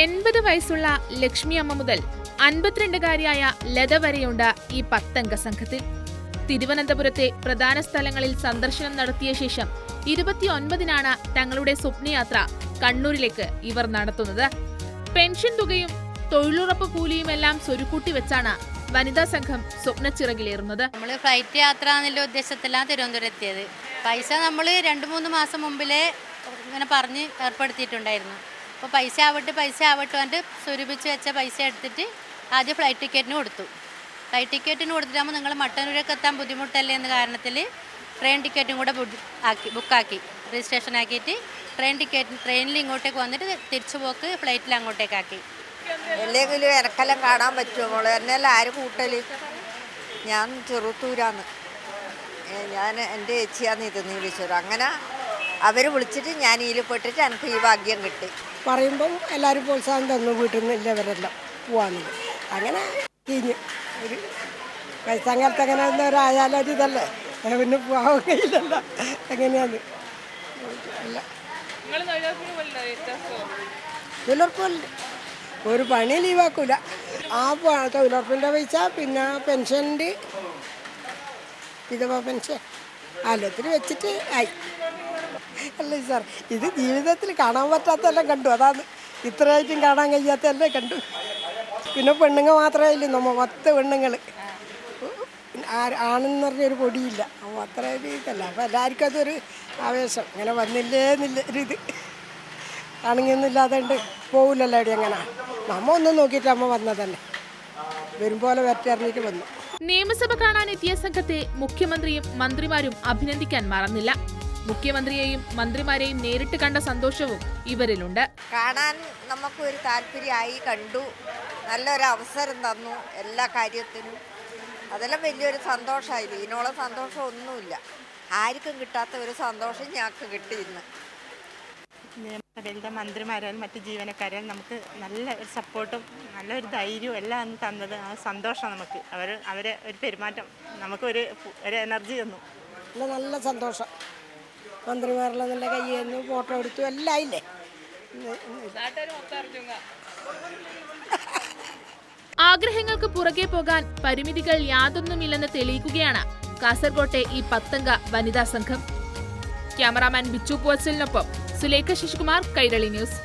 എൺപത് വയസ്സുള്ള ലക്ഷ്മി അമ്മ മുതൽ അൻപത്തിരണ്ടുകാരിയായ ലത വരെയുണ്ട് ഈ പത്തംഗ സംഘത്തിൽ. തിരുവനന്തപുരത്തെ പ്രധാന സ്ഥലങ്ങളിൽ സന്ദർശനം നടത്തിയ ശേഷം ഇരുപത്തിയൊൻപതിനാണ് തങ്ങളുടെ സ്വപ്നയാത്ര കണ്ണൂരിലേക്ക് ഇവർ നടത്തുന്നത്. പെൻഷൻ തുകയും തൊഴിലുറപ്പ് കൂലിയും എല്ലാം സ്വരുക്കൂട്ടി വെച്ചാണ് വനിതാ സംഘം സ്വപ്നച്ചിറകിലേറുന്നത്. നമ്മൾ ഫ്ലൈറ്റ് യാത്ര എന്നുള്ള ഉദ്ദേശത്തിലാണ് തിരുവനന്തപുരം എത്തിയത്. പൈസ നമ്മൾ രണ്ട് മൂന്ന് മാസം മുമ്പിലേ ഇങ്ങനെ പറഞ്ഞ് ഏർപ്പെടുത്തിയിട്ടുണ്ടായിരുന്നു. അപ്പോൾ പൈസ ആവട്ടെ പൈസ ആവട്ടെ എന്റെ സ്വരൂപിച്ച് വെച്ച പൈസ എടുത്തിട്ട് ആദ്യം ഫ്ലൈറ്റ് ടിക്കറ്റിന് കൊടുത്തു. ഫ്ലൈറ്റ് ടിക്കറ്റിന് കൊടുത്തിട്ടാകുമ്പോൾ നിങ്ങൾ മട്ടന്നൂരൊക്കെ എത്താൻ ബുദ്ധിമുട്ടല്ലേ എന്ന കാരണത്തിൽ ട്രെയിൻ ടിക്കറ്റും കൂടെ ആക്കി ബുക്കാക്കി രജിസ്ട്രേഷൻ ആക്കിയിട്ട് ട്രെയിൻ ടിക്കറ്റ് ട്രെയിനിൽ ഇങ്ങോട്ടേക്ക് വന്നിട്ട് തിരിച്ചു പോക്ക് ഫ്ലൈറ്റിൽ അങ്ങോട്ടേക്കാക്കി അല്ലെങ്കിൽ എനക്കെല്ലാം കാണാൻ പറ്റുമോ മോൾ? എന്നെല്ലാം ആര് കൂട്ടൽ ഞാൻ ചെറുത്തൂരാന്ന് ഞാൻ എന്റെ ചേച്ചിയാന്ന് ഇത് നീ വിളിച്ചത്. അങ്ങനെ അവർ വിളിച്ചിട്ട് ഞാൻ ഇതിൽ പെട്ടിട്ട് എനിക്ക് ഈ ഭാഗ്യം കിട്ടി. പറയുമ്പോൾ എല്ലാവരും പ്രോത്സാഹനം തന്നു വീട്ടിൽ നിന്ന് ഇല്ലവരെല്ലാം പോവാന്നത് അങ്ങനെ കഴിഞ്ഞു ഒരു വയസ്സാങ്കാലത്ത് അങ്ങനെ ഒരായാലും ഒരു ഇതല്ലേ പിന്നെ പോകാൻ കഴിയില്ലല്ലോ എങ്ങനെയാന്ന് അല്ല തൊഴിലുറപ്പല്ല ഒരു പണി ലീവാക്കൂല. ആ തൊഴിലുറപ്പിന്റെ പൈസ പിന്നെ പെൻഷന്റെ വിധവ പെൻഷൻ. ആലത്തിൽ വെച്ചിട്ട് ആയി. അല്ലേ സാർ? ഇത് ജീവിതത്തിൽ കാണാൻ പറ്റാത്തതെല്ലാം കണ്ടു. അതാണ് ഇത്രയായിട്ടും കാണാൻ കഴിയാത്തെല്ലാം കണ്ടു. പിന്നെ പെണ്ണുങ്ങൾ മാത്രമേ ഇല്ല? നമ്മ പത്ത് പെണ്ണുങ്ങൾ ആണെന്ന് പറഞ്ഞൊരു പൊടിയില്ല. അത്ര ഒരു ഇതല്ല. അപ്പോൾ എല്ലാവർക്കും അതൊരു ആവേശം. ഇങ്ങനെ വന്നില്ലേ എന്നില്ല ഒരു ഇത്. ആണെങ്കിയൊന്നും ഇല്ലാതെ പോകില്ലല്ലോ എവിടെ അങ്ങനെ. നമ്മ ഒന്നും നോക്കിയിട്ട് അമ്മ വന്നതന്നെ വരുമ്പോലെ പോലെ വരട്ടിറങ്ങിയിട്ട് വന്നു. നിയമസഭ കാണാനെത്തിയ സംഘത്തെ മുഖ്യമന്ത്രിയും മന്ത്രിമാരും അഭിനന്ദിക്കാൻ മറന്നില്ല. മുഖ്യമന്ത്രിയെയും മന്ത്രിമാരെയും നേരിട്ട് കണ്ട സന്തോഷവും ഇവരിലുണ്ട്. കാണാൻ നമുക്കൊരു താല്പര്യമായി കണ്ടു. നല്ലൊരു അവസരം തന്നു എല്ലാ കാര്യത്തിനും. അതെല്ലാം വലിയൊരു സന്തോഷമായില്ല ഇതിനോളം സന്തോഷം ഒന്നുമില്ല ആർക്കും കിട്ടാത്ത ഒരു സന്തോഷം ഞങ്ങൾക്ക് കിട്ടി ഇന്ന് നിയമസഭയിലത്തെ മന്ത്രിമാരായാലും മറ്റ് ജീവനക്കാരായാലും നമുക്ക് നല്ല ഒരു സപ്പോർട്ടും നല്ലൊരു ധൈര്യവും എല്ലാം തന്നത് ആ സന്തോഷം നമുക്ക്. അവർ അവരെ ഒരു പെരുമാറ്റം നമുക്കൊരു ഒരു എനർജി തന്നു. നല്ല നല്ല സന്തോഷം. മന്ത്രിമാരെല്ലാം നല്ല കയ്യിൽ ഫോട്ടോ എടുത്തു എല്ലാം ഇല്ലേ ആഗ്രഹങ്ങൾക്ക് പുറകെ പോകാൻ പരിമിതികൾ യാതൊന്നുമില്ലെന്ന് തെളിയിക്കുകയാണ് കാസർകോട്ടെ ഈ പത്തംഗ വനിതാ സംഘം. ക്യാമറാമാൻ ബിച്ചു പോച്ചലിനൊപ്പം സുലേഖ ശശികുമാർ കൈരളി ന്യൂസ്.